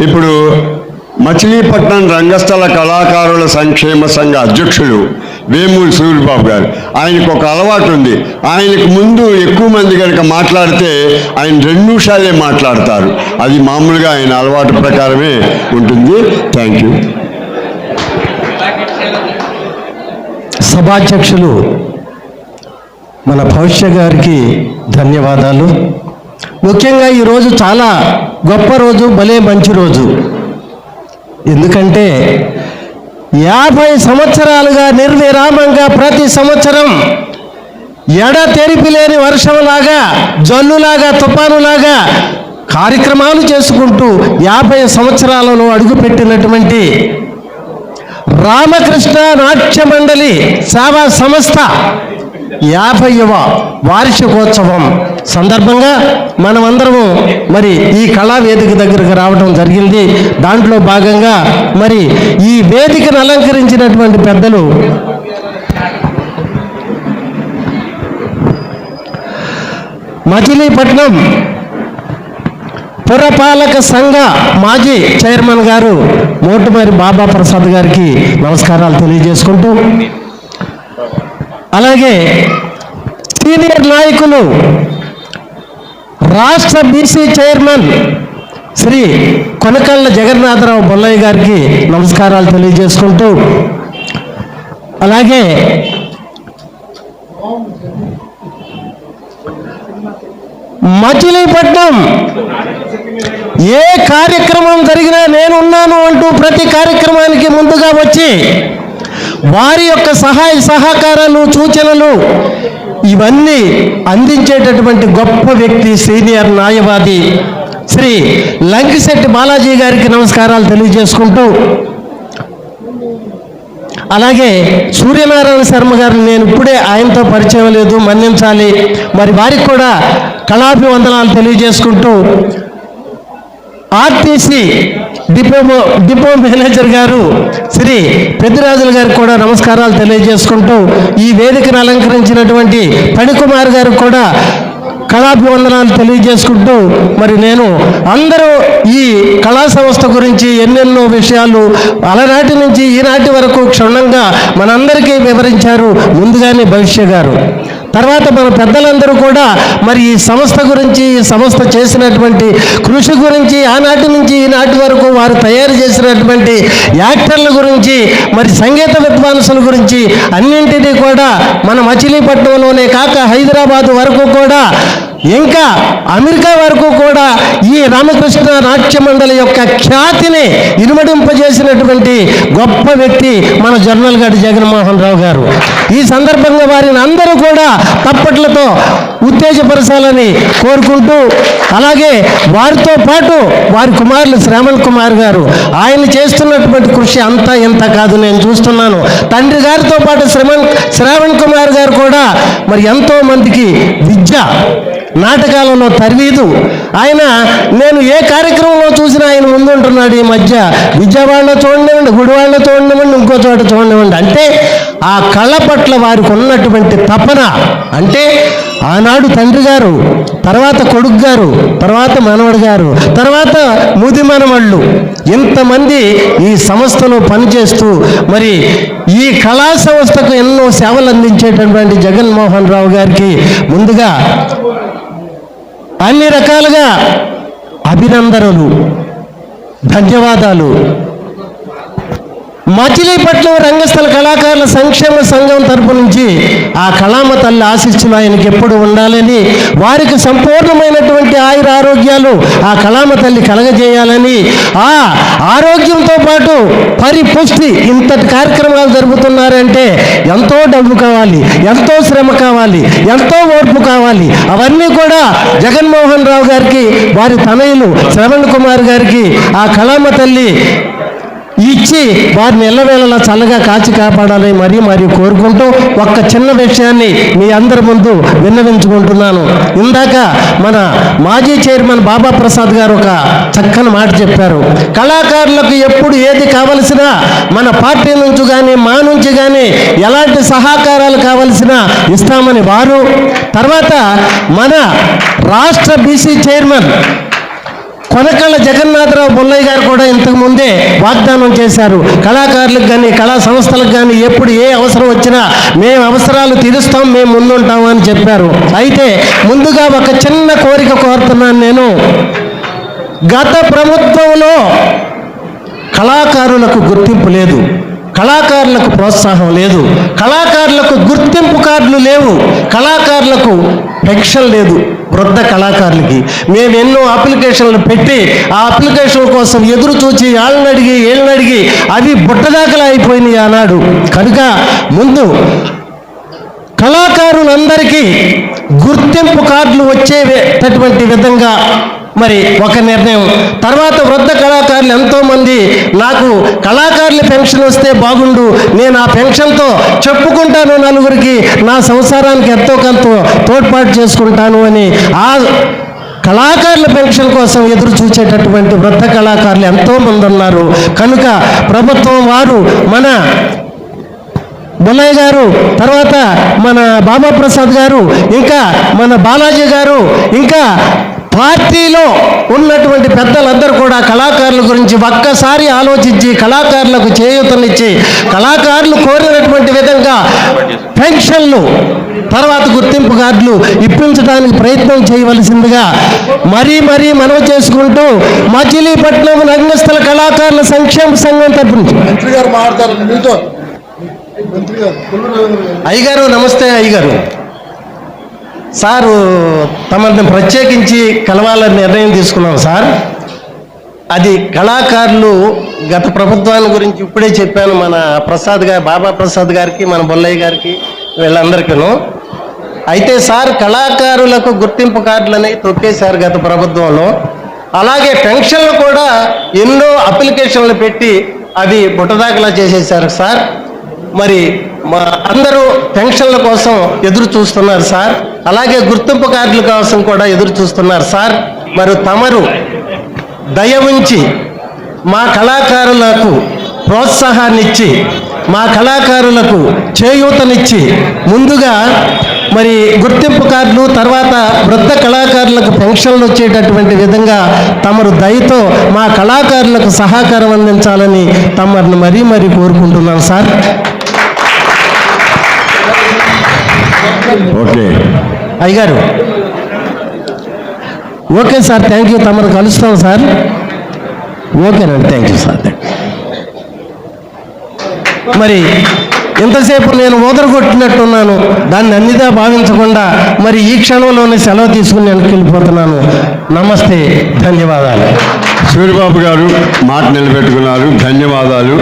ఇప్పుడు మచిలీపట్నం రంగస్థల కళాకారుల సంక్షేమ సంఘ అధ్యక్షులు వేమూరి సూర్యబాబు గారు. ఆయనకు ఒక అలవాటు ఉంది. ఆయనకు ముందు ఎక్కువ మంది కనుక మాట్లాడితే ఆయన రెండు నిమిషాలే మాట్లాడతారు. అది మామూలుగా ఆయన అలవాటు ప్రకారమే ఉంటుంది. థ్యాంక్ యూ సభాధ్యక్షులు మన భవిష్య గారికి ధన్యవాదాలు. ముఖ్యంగా ఈరోజు చాలా గొప్ప రోజు భలే మంచి రోజు. ఎందుకంటే యాభై సంవత్సరాలుగా నిర్విరామంగా ప్రతి సంవత్సరం ఎడ తెరిపి లేని వర్షంలాగా జల్లులాగా తుఫానులాగా కార్యక్రమాలు చేసుకుంటూ యాభై సంవత్సరాలలో అడుగుపెట్టినటువంటి రామకృష్ణ నాట్య మండలి సేవా సంస్థ యాభైవ వార్షికోత్సవం సందర్భంగా మనమందరము మరి ఈ కళా వేదిక దగ్గరకు రావడం జరిగింది. దాంట్లో భాగంగా మరి ఈ వేదికను అలంకరించినటువంటి పెద్దలు మచిలీపట్నం పురపాలక సంఘ మాజీ చైర్మన్ గారు మోటుమారి బాబా ప్రసాద్ గారికి నమస్కారాలు తెలియజేసుకుంటూ అలాగే సీనియర్ నాయకులు రాష్ట్ర బీసీ చైర్మన్ శ్రీ కొనకళ్ళ జగన్నాథరావు బొల్లయ్య గారికి నమస్కారాలు తెలియజేసుకుంటూ అలాగే మచిలీపట్నం ఏ కార్యక్రమం జరిగినా నేనున్నాను అంటూ ప్రతి కార్యక్రమానికి ముందుగా వచ్చి వారి యొక్క సహాయ సహకారాలు సూచనలు ఇవన్నీ అందించేటటువంటి గొప్ప వ్యక్తి సీనియర్ న్యాయవాది శ్రీ లంకిశెట్టి బాలాజీ గారికి నమస్కారాలు తెలియజేసుకుంటూ అలాగే సూర్యనారాయణ శర్మ గారిని నేను ఇప్పుడే ఆయనతో పరిచయం లేదు మన్నించాలి. మరి వారికి కూడా కళాభివందనాలు తెలియజేసుకుంటూ ఆర్టీసీ డిపో డిపో మేనేజర్ గారు శ్రీ పెద్దిరాజుల గారికి కూడా నమస్కారాలు తెలియజేసుకుంటూ ఈ వేదికను అలంకరించినటువంటి పణికుమార్ గారు కూడా కళాభివందనాలు తెలియజేసుకుంటూ మరి నేను అందరూ ఈ కళా సంస్థ గురించి ఎన్నెన్నో విషయాలు అలనాటి నుంచి ఈనాటి వరకు క్షుణ్ణంగా మనందరికీ వివరించారు ముందుగానే భవిష్య గారు. తర్వాత మన పెద్దలందరూ కూడా మరి ఈ సంస్థ గురించి ఈ సంస్థ చేసినటువంటి కృషి గురించి ఆనాటి నుంచి ఈనాటి వరకు వారు తయారు చేసినటువంటి యాక్టర్ల గురించి మరి సంగీత విద్వాంసుల గురించి అన్నింటినీ కూడా మన మచిలీపట్నంలోనే కాక హైదరాబాద్ వరకు కూడా ఇంకా అమెరికా వరకు కూడా ఈ రామకృష్ణ నాట్య మండలి యొక్క ఖ్యాతిని ఇనుమడింపజేసినటువంటి గొప్ప వ్యక్తి మన జనరల్ గారి జగన్మోహన్ రావు గారు. ఈ సందర్భంగా వారిని అందరూ కూడా తప్పట్లతో ఉత్తేజపరచాలని కోరుకుంటూ అలాగే వారితో పాటు వారి కుమారులు శ్రావణ్ కుమార్ గారు ఆయన చేస్తున్నటువంటి కృషి అంతా ఇంత కాదు నేను చూస్తున్నాను. తండ్రి గారితో పాటు శ్రవణ్ శ్రావణ్ కుమార్ గారు కూడా మరి ఎంతో మందికి విద్య నాటకాలలో తరవీదు. ఆయన నేను ఏ కార్యక్రమంలో చూసినా ఆయన ముందుంటున్నాడు ఈ మధ్య. విజయవాడలో చూడండి గుడివాడలో చూడండి ఇంకో చోట చూడండి అంటే ఆ కళ పట్ల వారికి ఉన్నటువంటి తపన. అంటే ఆనాడు తండ్రి గారు తర్వాత కొడుకు గారు తర్వాత మనవడు గారు తర్వాత ముది మనవళ్ళు ఇంతమంది ఈ సంస్థలో పనిచేస్తూ మరి ఈ కళా సంస్థకు ఎన్నో సేవలు అందించేటటువంటి జగన్మోహన్ రావు గారికి ముందుగా అన్ని రకాలుగా అభినందనలు ధన్యవాదాలు. మచిలీపట్నం రంగస్థల కళాకారుల సంక్షేమ సంఘం తరపు నుంచి ఆ కళామ తల్లి ఆశిస్తులు ఆయనకి ఎప్పుడు ఉండాలని వారికి సంపూర్ణమైనటువంటి ఆయుర ఆరోగ్యాలు ఆ కళామ తల్లి కలగజేయాలని ఆ ఆరోగ్యంతో పాటు పరిపుష్టి ఇంతటి కార్యక్రమాలు జరుపుతున్నారంటే ఎంతో డబ్బు కావాలి ఎంతో శ్రమ కావాలి ఎంతో ఓర్పు కావాలి. అవన్నీ కూడా జగన్మోహన్ రావు గారికి వారి తనయులు శ్రవణ్ కుమార్ గారికి ఆ కళామ తల్లి ఇచ్చి వారిని ఎల్లవేళలా చల్లగా కాచి కాపాడాలని మరీ మరీ కోరుకుంటూ ఒక్క చిన్న విషయాన్ని మీ అందరి ముందు విన్నవించుకుంటున్నాను. ఇందాక మన మాజీ చైర్మన్ బాబా ప్రసాద్ గారు ఒక చక్కని మాట చెప్పారు. కళాకారులకు ఎప్పుడు ఏది కావలసినా మన పార్టీ నుంచి కానీ మా నుంచి కానీ ఎలాంటి సహకారాలు కావలసినా ఇస్తామని వారు. తర్వాత మన రాష్ట్ర బీసీ చైర్మన్ కొనకళ్ళ జగన్నాథరావు బొల్లయ్య గారు కూడా ఇంతకుముందే వాగ్దానం చేశారు. కళాకారులకు కానీ కళా సంస్థలకు కానీ ఎప్పుడు ఏ అవసరం వచ్చినా మేము అవసరాలు తీరుస్తాం మేము ముందుంటాం అని చెప్పారు. అయితే ముందుగా ఒక చిన్న కోరిక కోరుతున్నాను నేను. గత ప్రభుత్వంలో కళాకారులకు గుర్తింపు లేదు. కళాకారులకు ప్రోత్సాహం లేదు. కళాకారులకు గుర్తింపు కార్డులు లేవు. కళాకారులకు పెన్షన్ లేదు వృద్ధ కళాకారులకి. మేము ఎన్నో అప్లికేషన్లు పెట్టి ఆ అప్లికేషన్ కోసం ఎదురు చూచి ఏళ్ళని అడిగి ఏళ్ళని అడిగి అవి బుట్టదాకలు అయిపోయినాయి ఆనాడు. కనుక ముందు కళాకారులందరికీ గుర్తింపు కార్డులు వచ్చేటటువంటి విధంగా మరి ఒక నిర్ణయం. తర్వాత వృద్ధ కళాకారులు ఎంతోమంది నాకు కళాకారుల పెన్షన్ వస్తే బాగుండు. నేను ఆ పెన్షన్తో చెప్పుకుంటాను నలుగురికి. నా సంసారానికి ఎంతో కొంత తోడ్పాటు చేసుకుంటాను అని ఆ కళాకారుల పెన్షన్ కోసం ఎదురు చూసేటటువంటి వృద్ధ కళాకారులు ఎంతోమంది ఉన్నారు. కనుక ప్రభుత్వం వారు మన బొల్లయ్య గారు తర్వాత మన బాబా ప్రసాద్ గారు ఇంకా మన బాలాజీ గారు ఇంకా పార్టీలో ఉన్నటువంటి పెద్దలందరూ కూడా కళాకారుల గురించి ఒక్కసారి ఆలోచించి కళాకారులకు చేయూతనిచ్చి కళాకారులు కోరినటువంటి విధంగా పెన్షన్లు తర్వాత గుర్తింపు కార్డులు ఇప్పించడానికి ప్రయత్నం చేయవలసిందిగా మరీ మరీ మనవి చేసుకుంటూ మచిలీపట్నం రంగస్థల కళాకారుల సంక్షేమ సంఘం తరపు నుంచి. అయ్యగారు నమస్తే అయ్యగారు. సారు తమని ప్రత్యేకించి కలవాలని నిర్ణయం తీసుకున్నాం సార్. అది కళాకారులు గత ప్రభుత్వాన్ని గురించి ఇప్పుడే చెప్పాను మన ప్రసాద్ గారు బాబా ప్రసాద్ గారికి మన బొల్లయ్య గారికి వీళ్ళందరికీను. అయితే సార్ కళాకారులకు గుర్తింపు కార్డులు అనేవి తొక్కేశారు గత ప్రభుత్వంలో. అలాగే పెన్షన్లు కూడా ఎన్నో అప్లికేషన్లు పెట్టి అవి బుట్టదాఖలా చేసేసారు సార్. మరి మా అందరూ పెన్షన్ల కోసం ఎదురు చూస్తున్నారు సార్. అలాగే గుర్తింపు కార్డుల కోసం కూడా ఎదురు చూస్తున్నారు సార్. మరి తమరు దయ ఉంచి మా కళాకారులకు ప్రోత్సాహాన్నిచ్చి మా కళాకారులకు చేయూతనిచ్చి ముందుగా మరి గుర్తింపు కార్డులు తర్వాత వృద్ధ కళాకారులకు పెన్షన్లు వచ్చేటటువంటి విధంగా తమరు దయతో మా కళాకారులకు సహకారం అందించాలని తమరిని మరీ మరీ కోరుకుంటున్నాను సార్. ఓకే. అయ్యగారు ఓకే సార్ థ్యాంక్ యూ తమరు కలుస్తాం సార్. ఓకేనండి థ్యాంక్ యూ సార్. మరి ఇంతసేపు నేను ఓదరగొట్టినట్టున్నాను దాన్ని అన్నిదా భావించకుండా మరి ఈ క్షణంలోనే సెలవు తీసుకుని నేను వెళ్ళిపోతున్నాను. నమస్తే ధన్యవాదాలు. సూర్యబాబు గారు మాట నిలబెట్టుకున్నారు. ధన్యవాదాలు.